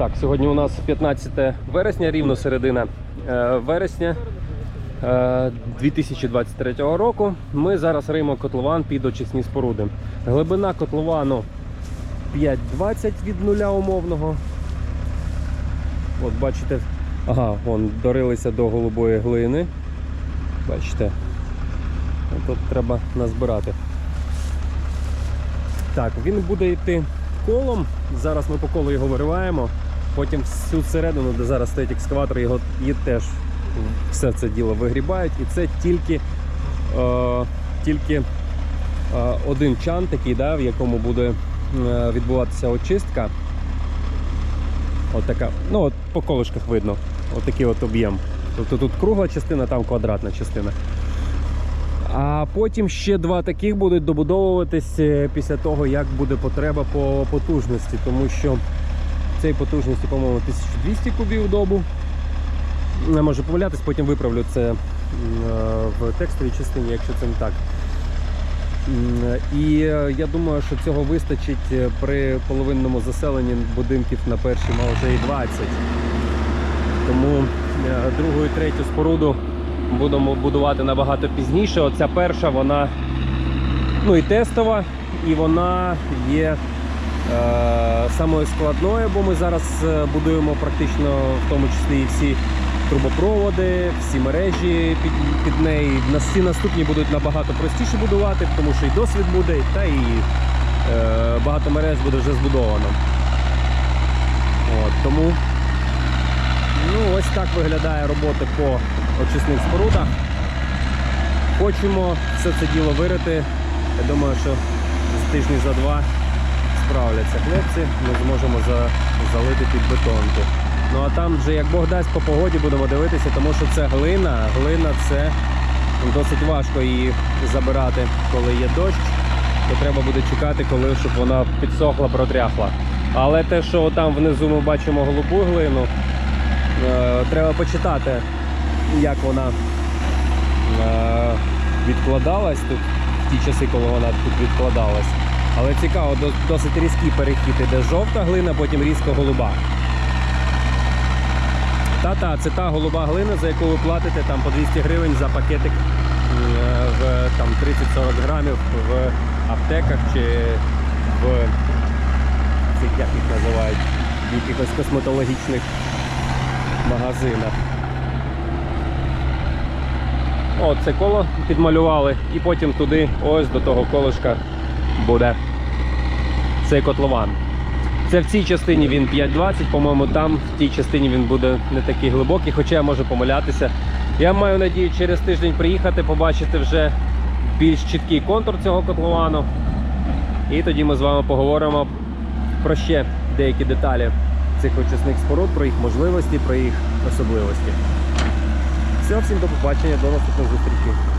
Так, сьогодні у нас 15 вересня, рівно середина е, вересня е, 2023 року. Ми зараз риємо котлован під очисні споруди. Глибина котловану 5,20 від нуля умовного. От бачите, ага, вон дорилися до голубої глини. Бачите, тут треба назбирати. Так, він буде йти колом. Зараз ми по колу його вириваємо. Потім всю середину, де зараз стоїть екскаватор, його і теж все це діло вигрібають. І це тільки, е, тільки е, один чан такий, да, в якому буде е, відбуватися очистка. От така, ну от по колишках видно, от такий от об'єм. Тобто тут кругла частина, там квадратна частина. А потім ще два таких будуть добудовуватись е, після того, як буде потреба по потужності, тому що цієї потужності, по-моєму, 1200 кубів в добу. Не можу помилятись, потім виправлю це е, в текстовій частині, якщо це не так. І е, я думаю, що цього вистачить е, при половинному заселенні будинків на першій може і 20. Тому е, другу і третю споруду будемо будувати набагато пізніше. Оця перша, вона ну і тестова, і вона є е, самою складною, бо ми зараз е, будуємо практично в тому числі і всі трубопроводи, всі мережі під, під неї. Всі наступні будуть набагато простіше будувати, тому що і досвід буде, та і е, багато мереж буде вже збудовано. От, тому Ну, ось так виглядає робота по очисних спорудах. Хочемо все це діло вирити. Я думаю, що з тижні за два справляться хлопці, ми зможемо за, залити під бетонку. Ну а там вже як Бог дасть по погоді будемо дивитися, тому що це глина. Глина це досить важко її забирати, коли є дощ. То треба буде чекати, коли щоб вона підсохла, протряхла. Але те, що там внизу ми бачимо голубу глину, Е, Треба почитати, як вона е, відкладалась тут в ті часи, коли вона тут відкладалась. Але цікаво, досить різкий перехід іде жовта глина, потім різко голуба. Та-та, це та голуба глина, за яку ви платите там по 200 гривень за пакетик е, в там, 30-40 грамів в аптеках чи в цих, як їх називають, в якихось косметологічних магазинах. О, це коло підмалювали і потім туди, ось до того колишка буде цей котлован. Це в цій частині він 5,20, по-моєму, там в тій частині він буде не такий глибокий, хоча я можу помилятися. Я маю надію через тиждень приїхати, побачити вже більш чіткий контур цього котловану. І тоді ми з вами поговоримо про ще деякі деталі цих очисних споруд, про їх можливості, про їх особливості. Все, всім до побачення, до наступних зустрічей.